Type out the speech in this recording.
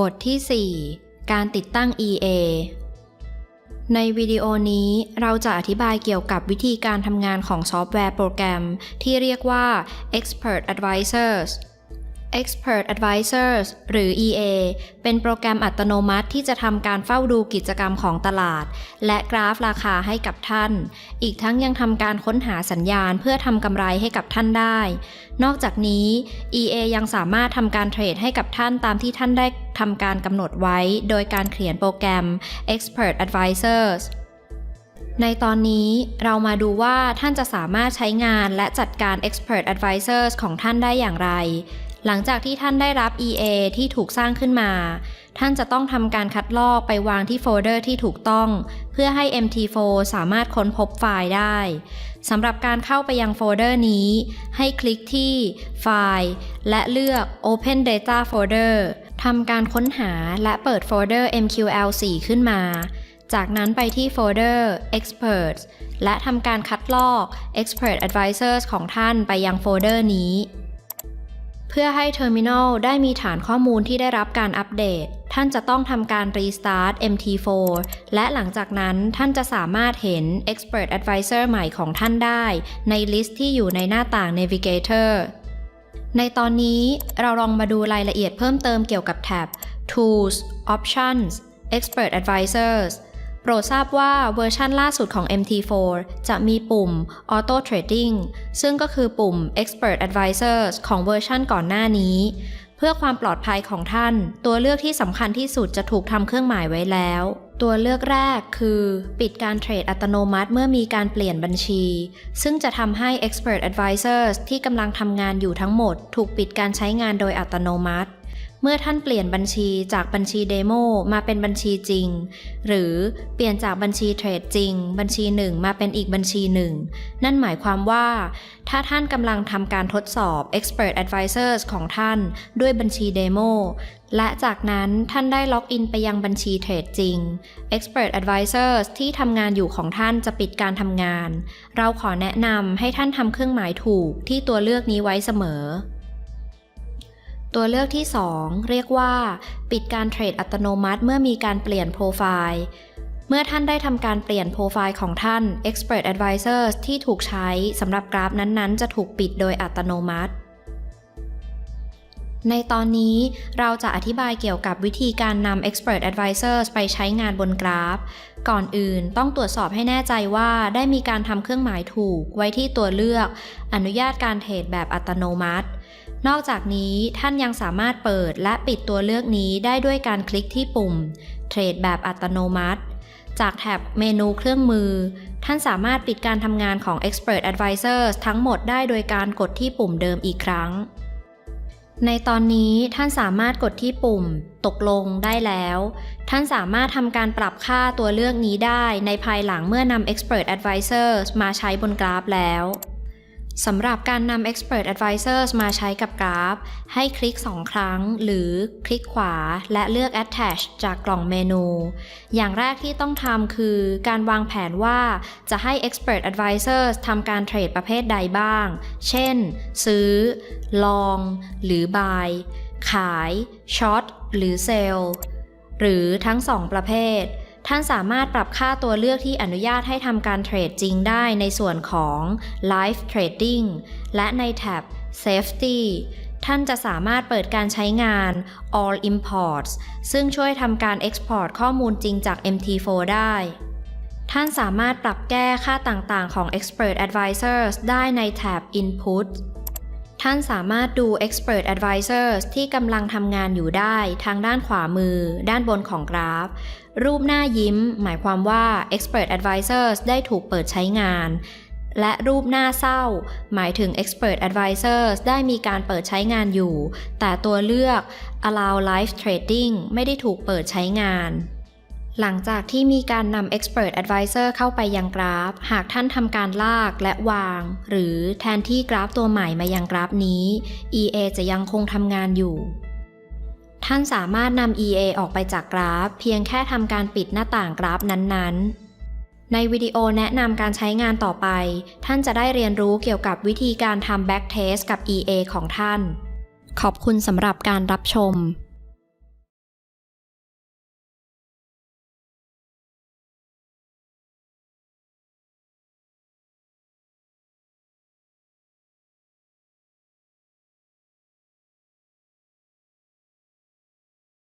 บทที่ 4 การติดตั้ง EA ในวิดีโอนี้เราจะอธิบายเกี่ยวกับวิธีการทำงานของซอฟต์แวร์โปรแกรม ที่เรียกว่า Expert Advisors Expert Advisors หรือ EA เป็นโปรแกรมอัตโนมัติที่จะทำการเฝ้าดูกิจกรรมของตลาด และกราฟราคาให้กับท่าน อีกทั้งยังทำการค้นหาสัญญาณเพื่อทำกำไรให้กับท่านได้ นอกจากนี้ EA ยังสามารถทำการเทรดให้กับท่านตามที่ท่านได้ทำการกำหนดไว้ โดยการเขียนโปรแกรม Expert Advisors ในตอนนี้เรามาดูว่าท่านจะสามารถใช้งานและจัดการ Expert Advisors ของท่านได้อย่างไร หลังจากที่ท่านได้รับ EA ที่ถูกสร้างขึ้นมา ท่านจะต้องทำการคัดลอกไปวางที่โฟลเดอร์ที่ถูกต้อง เพื่อให้ MT4 สามารถค้นพบไฟล์ได้สำหรับการเข้าไปยังโฟลเดอร์นี้ ให้คลิกที่ไฟล์ และเลือก Open Data Folder ทำการค้นหาและเปิดโฟลเดอร์ MQL4 ขึ้นมา จากนั้นไปที่โฟลเดอร์ Experts และทำการคัดลอก Expert Advisors ของท่านไปยังโฟลเดอร์นี้ เพื่อให้ Terminal ได้มีฐานข้อมูลที่ได้รับการอัปเดต ท่านจะต้องทำการ Restart MT4 และหลังจากนั้นท่านจะสามารถเห็น Expert Advisor ใหม่ของท่านได้ ในลิสต์ที่อยู่ในหน้าต่าง Navigator ในตอนนี้เราลองมาดูรายละเอียดเพิ่มเติมเกี่ยวกับแท็บ Tools Options Expert Advisors โปรดทราบว่าเวอร์ชันล่าสุดของ MT4 จะมีปุ่ม Auto Trading ซึ่งก็คือปุ่ม Expert Advisors ของเวอร์ชันก่อนหน้านี้ เพื่อความปลอดภัยของท่าน ตัวเลือกที่สำคัญที่สุดจะถูกทำเครื่องหมายไว้แล้ว ตัวเลือกแรกคือ ปิดการเทรดอัตโนมัติเมื่อมีการเปลี่ยนบัญชี ซึ่งจะทำให้ Expert Advisors ที่กำลังทำงานอยู่ทั้งหมด ถูกปิดการใช้งานโดยอัตโนมัติ เมื่อท่านเปลี่ยนบัญชีจากบัญชีเดโมมาเป็นบัญชีจริง หรือเปลี่ยนจากบัญชีเทรดจริง บัญชีหนึ่งมาเป็นอีกบัญชีหนึ่ง นั่นหมายความว่า ถ้าท่านกำลังทำการทดสอบ Expert Advisors ของท่านด้วยบัญชีเดโมและจากนั้นท่านได้ล็อกอินไปยังบัญชีเทรดจริง Expert Advisors ที่ทำงานอยู่ของท่านจะปิดการทำงาน เราขอแนะนำให้ท่านทำเครื่องหมายถูกที่ตัวเลือกนี้ไว้เสมอ ตัวเลือกที่ 2 เรียกว่า ปิดการเทรดอัตโนมัติเมื่อมีการเปลี่ยนโปรไฟล์เมื่อท่านได้ทำการเปลี่ยนโปรไฟล์ของท่าน Expert Advisors ที่ถูกใช้สำหรับกราฟนั้นๆ จะถูกปิดโดยอัตโนมัติ ในตอนนี้เราจะอธิบายเกี่ยวกับวิธีการนำ Expert Advisors ไปใช้งานบนกราฟ ก่อนอื่นต้องตรวจสอบให้แน่ใจว่าได้มีการทำเครื่องหมายถูกไว้ที่ตัวเลือก อนุญาตการเทรดแบบอัตโนมัติ นอกจากนี้ท่านยังสามารถเปิดและปิดตัวเลือกนี้ได้ด้วยการคลิกที่ปุ่มเทรดแบบอัตโนมัติ จากแท็บเมนูเครื่องมือ ท่านสามารถปิดการทำงานของ Expert Advisors ทั้งหมดได้โดยการกดที่ปุ่มเดิมอีกครั้ง ในตอนนี้ท่านสามารถกดที่ปุ่ม ตกลงได้แล้ว ท่านสามารถทำการปรับค่าตัวเลือกนี้ได้ในภายหลังเมื่อนำ Expert Advisors มาใช้บนกราฟแล้ว สำหรับการนำ Expert Advisors มาใช้กับกราฟ ให้คลิก 2 ครั้ง หรือคลิกขวาและเลือก Attach จากกล่องเมนู อย่างแรกที่ต้องทำคือการวางแผนว่าจะให้ Expert Advisors ทำการเทรดประเภทใดบ้าง เช่น ซื้อ ลอง หรือ buy ขาย short หรือ sell หรือทั้ง 2 ประเภท ท่านสามารถปรับค่าตัวเลือกที่อนุญาตให้ทำการเทรดจริงได้ในส่วนของ Live Trading และในแท็บ Safety ท่านจะสามารถเปิดการใช้งาน All Imports ซึ่งช่วยทำการ Export ข้อมูลจริงจาก MT4 ได้ ท่านสามารถปรับแก้ค่าต่างๆของ Expert Advisors ได้ในแท็บ Input ท่านสามารถดู Expert Advisors ที่กำลังทำงานอยู่ได้ทางด้านขวามือ ด้านบนของกราฟ รูปหน้ายิ้ม หมายความว่า Expert Advisors ได้ถูกเปิดใช้งาน และรูปหน้าเศร้า หมายถึง Expert Advisors ได้มีการเปิดใช้งานอยู่ แต่ตัวเลือก Allow Live Trading ไม่ได้ถูกเปิดใช้งาน หลังจากที่มีการนำ Expert Advisor เข้าไปยังกราฟ หากท่านทำการลากและวาง หรือแทนที่กราฟตัวใหม่มายังกราฟนี้ EA จะยังคงทำงานอยู่ ท่านสามารถนำ EA ออกไปจากกราฟ เพียงแค่ทำการปิดหน้าต่างกราฟนั้นๆ ในวิดีโอแนะนำการใช้งานต่อไป ท่านจะได้เรียนรู้เกี่ยวกับวิธีการทำ backtest กับ EA ของท่าน ขอบคุณสำหรับการรับชม